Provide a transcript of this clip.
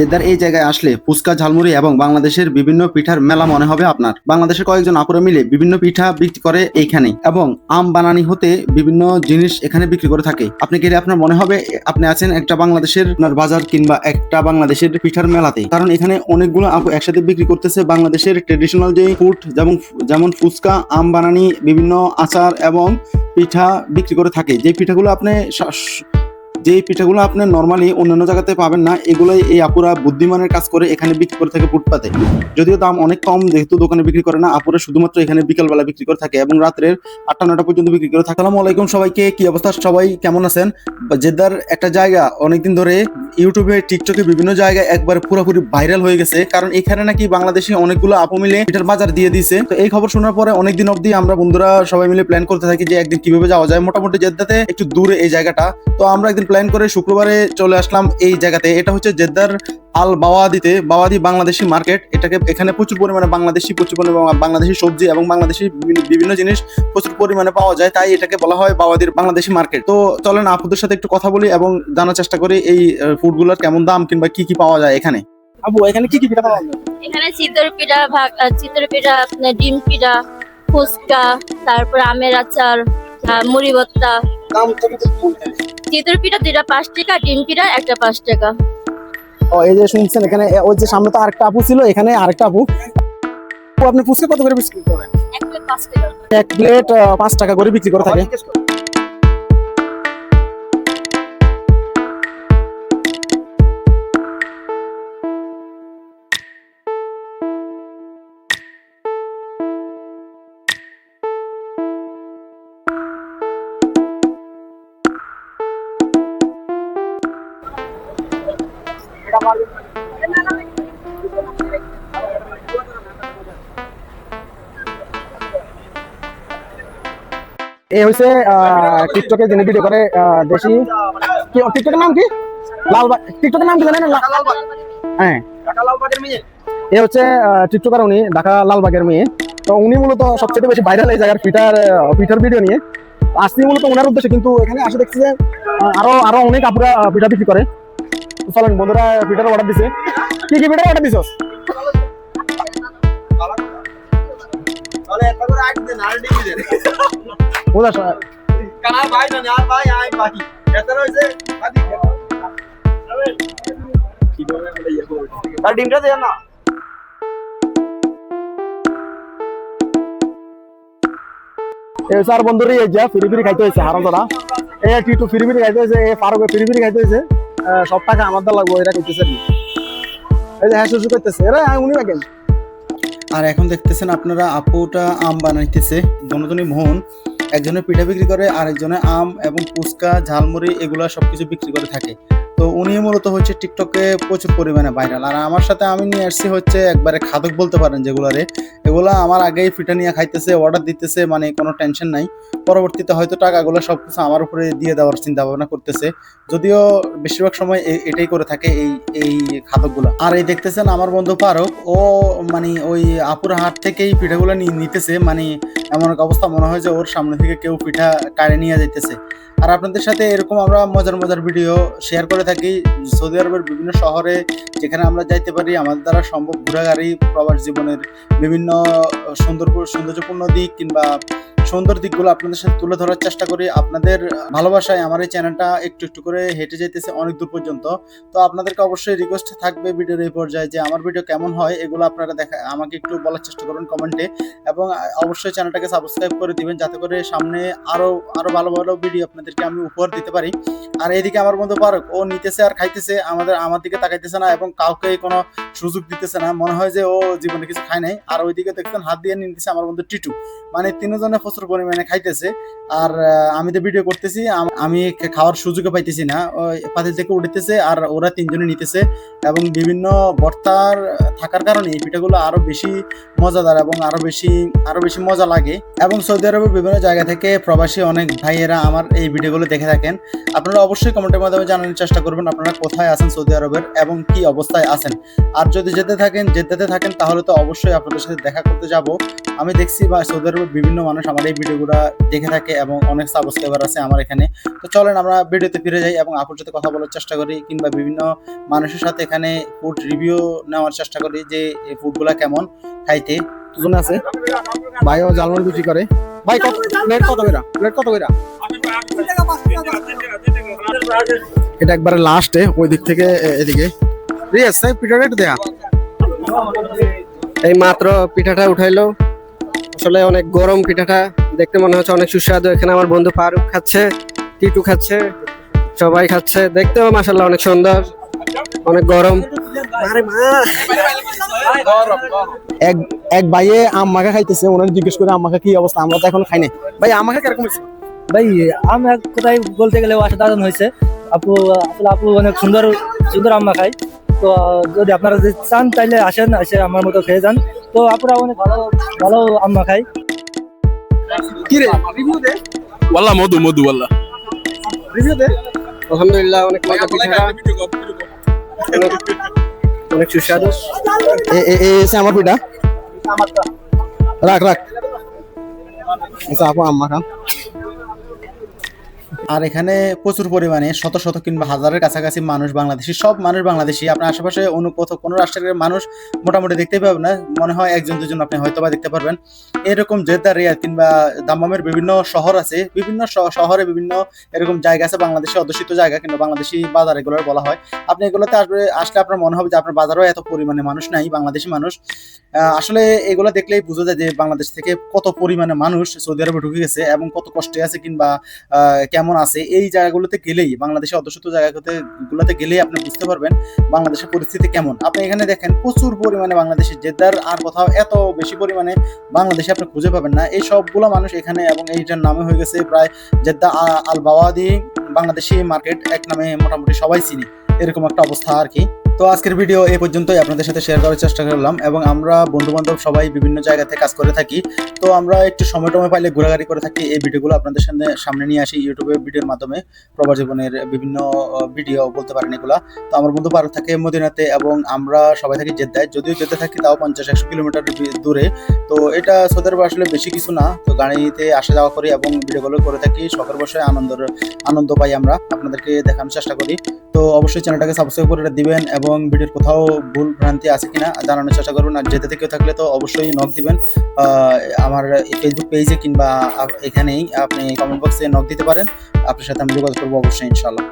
জেদ্দার এই জায়গায় আসলে ফুচকা, ঝালমুড়ি এবং বাংলাদেশের বিভিন্ন পিঠার মেলা মনে হবে আপনার। বাংলাদেশের কয়েকজন আপুরা মিলে বিভিন্ন পিঠা বিক্রি করে এইখানে এবং আম বানানি হতে বিভিন্ন জিনিস এখানে বিক্রি করে থাকে। আপনি গেলে আপনার মনে হবে, আপনি আছেন একটা বাংলাদেশের আপনার বাজার কিংবা একটা বাংলাদেশের পিঠার মেলাতে। কারণ এখানে অনেকগুলো আপু একসাথে বিক্রি করতেছে বাংলাদেশের ট্রেডিশনাল যে ফুড যেমন যেমন ফুচকা, আম বানানি, বিভিন্ন আচার এবং পিঠা বিক্রি করে থাকে। যে পিঠাগুলো আপনি যে পিঠাগুলো আপনি নর্মালি অন্যান্য জায়গাতে পাবেন না, এগুলোই এই আপুরা বুদ্ধিমানের কাজ করে এখানে বিক্রি করে থাকে ফুটপাতে। যদিও দাম অনেক কম, যেহেতু দোকানে বিক্রি করে না, আপুরা শুধুমাত্র এখানে বিকালবেলা বিক্রি করে থাকে এবং রাত্রের আটটা নটা পর্যন্ত বিক্রি করে থাকে। আসসালামু আলাইকুম সবাইকে, কি অবস্থা? সবাই কেমন আছেন? জেদ্দার একটা জায়গা, অনেকদিন ধরে ইউটিউবে, টিকটকে বিভিন্ন জায়গায় একবার পুরোপুরি ভাইরাল হয়ে গেছে, কারণ এখানে নাকি বাংলাদেশে অনেকগুলো আপু মিলে এটার বাজার দিয়ে দিয়েছে। তো এই খবর শোনার পরে অনেকদিন অবধি আমরা বন্ধুরা সবাই মিলে প্ল্যান করতে থাকি যে একদিন কীভাবে যাওয়া যায়। মোটামুটি জেদ্দাতে একটু দূরে এই জায়গাটা। তো আমরা একদিন প্ল্যান করে শুক্রবারে চলে আসলাম এই জায়গাতে। এটা হচ্ছে জেদ্দার আল বাওয়াদিতে বাওয়াদি বাংলাদেশি মার্কেট। এটাকে এখানে প্রচুর পরিমাণে বাংলাদেশি প্রচুর পরিমাণে বাংলাদেশি সবজি এবং বাংলাদেশি বিভিন্ন- জিনিস প্রচুর পরিমাণে পাওয়া যায়। তাই এটাকে বলা হয় বাওয়াদির বাংলাদেশি মার্কেট। তো চলেন আপুদের সাথে একটু কথা বলি এবং জানার চেষ্টা করি এই ফুডগুলোর কেমন দাম কিংবা কি কি পাওয়া যায় এখানে। আপু এখানে কি কি পিঠা পাওয়া যায়? এখানে চিতর পিঠা ভাগ চিতর পিঠা আপনার ডিম পিঠা ফুচকা তারপর আমের আচার মুড়ি ভর্তা। দাম চিতর পিঠা দুইটা পাঁচ টাকা ডিম পিঠা একটা পাঁচ টাকা। ও এই যে শুনছেন এখানে ওই যে সামনে তো আরেকটা আপু ছিল এখানে আরেকটা আপু। আপু, আপনি ফুচকা কত করে বিক্রি করেন? একটা পাঁচ টাকা। এক প্লেট পাঁচ টাকা করে বিক্রি করে থাকে। এই হচ্ছে টিকটকে যিনি ভিডিও করে দেশি। টিকটকের নাম কি? টিকটকের নাম কি জানেন? হ্যাঁ। এ হচ্ছে উনি ঢাকা লালবাগের মেয়ে। তো উনি মূলত সবচেয়ে বেশি ভাইরাল এই জায়গার আহ, পিঠার ভিডিও নিয়ে। আসছি মূলত ওনার উদ্দেশ্যে কিন্তু এখানে আসে দেখছি যে আরও আরও অনেক আপুরা পিঠা বিক্রি করে। চলেন বন্ধুরা পিঠার অর্ডার দিছে। কি কি পিঠার অর্ডার দিছস? ডিমটা দেন না। বন্ধুরই এই যা ফিরি ফিরি খাইতে হয়েছে হারাম দাদা এই টিটু ফিরি ফিরি খাইতে হয়েছে এই ফারুক ফিরি ফিরি খাইতে হয়েছে। সব টাকা আমার দা লাগবো এরা করতেছে। এই যে হ্যাঁ করতেছে এরা হ্যাঁ উনি রাখেন। আর এখন দেখতেছেন আপনারা আপুটা আম বানাইতেছে দুজনই মোহন। একজনের পিঠা বিক্রি করে, আরেকজনে আম এবং ফুচকা, ঝালমুড়ি, এগুলা সবকিছু বিক্রি করে থাকে। তো উনি মূলত হচ্ছে টিকটকে প্রচুর পরিমাণে ভাইরাল আর আমার সাথে আমি নিয়ে আসছি হচ্ছে একবারে খাদক বলতে পারেন যেগুলারে। এগুলা আমার আগেই পিঠা নিয়ে খাইতেছে অর্ডার দিতেছে মানে কোনো টেনশন নাই। পরবর্তীতে হয়তো টাকাগুলো সবকিছু আমার উপরে দিয়ে দেওয়ার চিন্তা ভাবনা করতেছে। যদিও বেশিরভাগ সময় এটাই করে থাকে এই এই খাদকগুলো। আর এই দেখতেছেন আমার বন্ধু পারক ও মানে ওই আপুর হাট থেকেই পিঠাগুলো নিতেছে। মানে এমন এক অবস্থা মনে হয় যে ওর সামনে থেকে কেউ পিঠা কাড়ে নিয়ে যাইতেছে। আর আপনাদের সাথে এরকম আমরা মজার মজার ভিডিও শেয়ার করে থাকি। সৌদি আরবের বিভিন্ন শহরে যেখানে আমরা যাইতে পারি, আমাদের দ্বারা সম্ভব ঘোরাঘারি প্রবাস জীবনের বিভিন্ন সুন্দর সৌন্দর্যপূর্ণ দিক কিংবা সুন্দর দিকগুলো আপনাদের সাথে তুলে ধরার চেষ্টা করি। আপনাদের ভালোবাসায় আমার এই চ্যানেলটা একটু একটু করে হেঁটে যেতেছে অনেক দূর পর্যন্ত। তো আপনাদেরকে অবশ্যই রিকোয়েস্ট থাকবে ভিডিওর এই পর্যায়ে যে আমার ভিডিও কেমন হয়, এগুলো আপনারা দেখা, আমাকে একটু বলার চেষ্টা করুন কমেন্টে এবং অবশ্যই চ্যানেলটাকে সাবস্ক্রাইব করে দিবেন, যাতে করে সামনে আরও আরও ভালো ভালো ভিডিও আপনাদেরকে আমি উপহার দিতে পারি। আর এইদিকে আমার বন্ধু পারক ও নিতেছে আর খাইতেছে, আমাদের, আমার দিকে তাকাইতেছে না এবং কাউকে কোনো সুযোগ দিতেছে না। মনে হয় যে ও জীবনে কিছু খায় নাই। আর ওইদিকে দেখছেন হাত দিয়ে নিতেছে আমার বন্ধু টিটু। মানে তিনজনে প্রচুর পরিমাণে খাইতেছে। আর আমি তো ভিডিও করতেছি, আমি খাওয়ার সুযোগও পাইতেছি না। পাতিল থেকে উঠতেছে আর ওরা তিনজনে নিতেছে এবং বিভিন্ন ভর্তার থাকার কারণে এই পিঠাগুলো আরও বেশি মজাদার এবং আরও বেশি আরও বেশি মজা লাগে। এবং সৌদি আরবের বিভিন্ন জায়গা থেকে প্রবাসী অনেক ভাইয়েরা আমার এই ভিডিওগুলো দেখে থাকেন। আপনারা অবশ্যই কমেন্টের মাধ্যমে জানানোর চেষ্টা করবেন আপনারা কোথায় আছেন সৌদি আরবের এবং কি অবস্থায় আছেন। আর যদি যেতে থাকেন যেতে থাকেন, তাহলে তো অবশ্যই আপনাদের সাথে দেখা করতে যাব। আমি দেখছি বা সৌদি আরবের বিভিন্ন মানুষ আমার এই ভিডিওগুলো দেখে থাকে এবং অনেক সাবস্ক্রাইবার আছে আমার এখানে। তো চলেন আমরা ভিডিওতে ফিরে যাই এবং আপুর সাথে কথা বলার চেষ্টা করি কিংবা বিভিন্ন মানুষের সাথে এখানে ফুড রিভিউ নেওয়ার চেষ্টা করি যে এই ফুডগুলা কেমন খাইতে। দুজন আছে? ভাইও জালমুড়ি বিক্রি করে। ভাই, কত প্লেট কত কইরা? প্লেট কত কইরা? এটা একবারে লাস্টে ওই দিক থেকে এদিকে। রিয়াজ সাহেব পিঠাটা দেখা এই মাত্র পিঠাটা উঠাইলো। আসলে অনেক গরম পিঠাটা দেখতে মনে হচ্ছে অনেক সুস্বাদু। এখানে আমার বন্ধু ফারুক খাচ্ছে টিটু খাচ্ছে সবাই খাচ্ছে। দেখতেও মাসাল্লাহ অনেক সুন্দর অনেক গরম। এক এক ভাইয়ে আম মাখা খাইতেছে ওনাকে জিজ্ঞেস করে আম মাখা কি অবস্থা আমরা তো এখন খাই নাই ভাই আম মাখা কীরকম হয়েছে? ভাই আম এক কোথায় বলতে গেলে অসাধারণ হয়েছে। আপু আসলে আপু অনেক সুন্দর সুন্দর আম্মা খায়। তো যদি আপনারা যদি চান তাহলে আসেন এসে আমার মতো খেয়ে যান। তো আপনারা অনেক ভালো ভালো আম্মা খাই ওয়াল্লা মধু মধু ওয়াল্লা আলহামদুলিল্লাহ অনেক মজা পিঠা হ্যাঁ। অনেক সুস্বাদু। এ এ এ এসে আমার পিঠা? রাখ রাখ। আচ্ছা আপু আম্মা খান। আর এখানে প্রচুর পরিমাণে শত শত কিংবা হাজারের কাছাকাছি মানুষ বাংলাদেশি, সব মানুষ বাংলাদেশি। আপনার আশেপাশে অন্য কোথাও কোনো রাষ্ট্রের মানুষ মোটামুটি দেখতে পাবেন না। মনে হয় একজন, দুজন আপনি হয়তো বা দেখতে পারবেন। এরকম জেদ্দা রিয়াদ কিংবা দাম্মামের বিভিন্ন শহর আছে। বিভিন্ন শহরে বিভিন্ন এরকম জায়গা আছে। বাংলাদেশে অধ্যুষিত জায়গা কিংবা বাংলাদেশি বাজার এগুলো বলা হয়। আপনি এগুলোতে আসবে, আসলে আপনার মনে হবে যে আপনার বাজারেও এত পরিমাণে মানুষ নাই, বাংলাদেশি মানুষ। আসলে এগুলো দেখলেই বোঝা যায় যে বাংলাদেশ থেকে কত পরিমাণে মানুষ সৌদি আরবে ঢুকে গেছে এবং কত কষ্টে আছে কিংবা কেমন আছে, এই জায়গাগুলোতে গেলেই, বাংলাদেশের অধ্যশত জায়গাগুলোতে গুলোতে গেলেই আপনি বুঝতে পারবেন বাংলাদেশের পরিস্থিতি কেমন। আপনি এখানে দেখেন, প্রচুর পরিমাণে বাংলাদেশের জেদ্দার আর কোথাও এত বেশি পরিমাণে বাংলাদেশে আপনি খুঁজে পাবেন না। এই সবগুলো মানুষ এখানে এবং এইটার নামে হয়ে গেছে প্রায় Jeddah Al Bawadi Bangladeshi market, এক নামে মোটামুটি সবাই চিনি। এরকম একটা অবস্থা আর কি। তো আজকের ভিডিও এই পর্যন্তই আপনাদের সাথে শেয়ার করার চেষ্টা করলাম এবং আমরা বন্ধু বান্ধব সবাই বিভিন্ন জায়গাতে কাজ করে থাকি। তো আমরা একটু সময় টময় পাইলে ঘোরাঘুরি করে থাকি। এই ভিডিওগুলো আপনাদের সামনে সামনে নিয়ে আসি ইউটিউবে ভিডিওর মাধ্যমে। প্রবাস জীবনের বিভিন্ন ভিডিও বলতে পারেন এগুলা। তো আমার বন্ধু পার্ক থাকে মদিনাতে এবং আমরা সবাই থাকি জেদ্দায়। যদিও যেতে থাকি, তাও পঞ্চাশ, একশো কিলোমিটার দূরে। তো এটা সৌদি আরবে আসলে বেশি কিছু না। তো গাড়িতে আসা যাওয়া করি এবং ভিডিওগুলো করে থাকি। শখের বসে আনন্দ আনন্দ পাই আমরা। আপনাদেরকে দেখানোর চেষ্টা করি। তো অবশ্যই চ্যানেলটাকে সাবস্ক্রাইব করে দিবেন এবং ভিডিওর কোথাও ভুল ভ্রান্তি আছে কিনা জানানোর চেষ্টা করবেন আর যেতে থেকেও থাকলে তো অবশ্যই নখ দিবেন। আমার ফেসবুক পেজে কিংবা এখানেই আপনি কমেন্ট বক্সে নক দিতে পারেন। আপনার সাথে আমি যোগাযোগ করব অবশ্যই ইনশাল্লাহ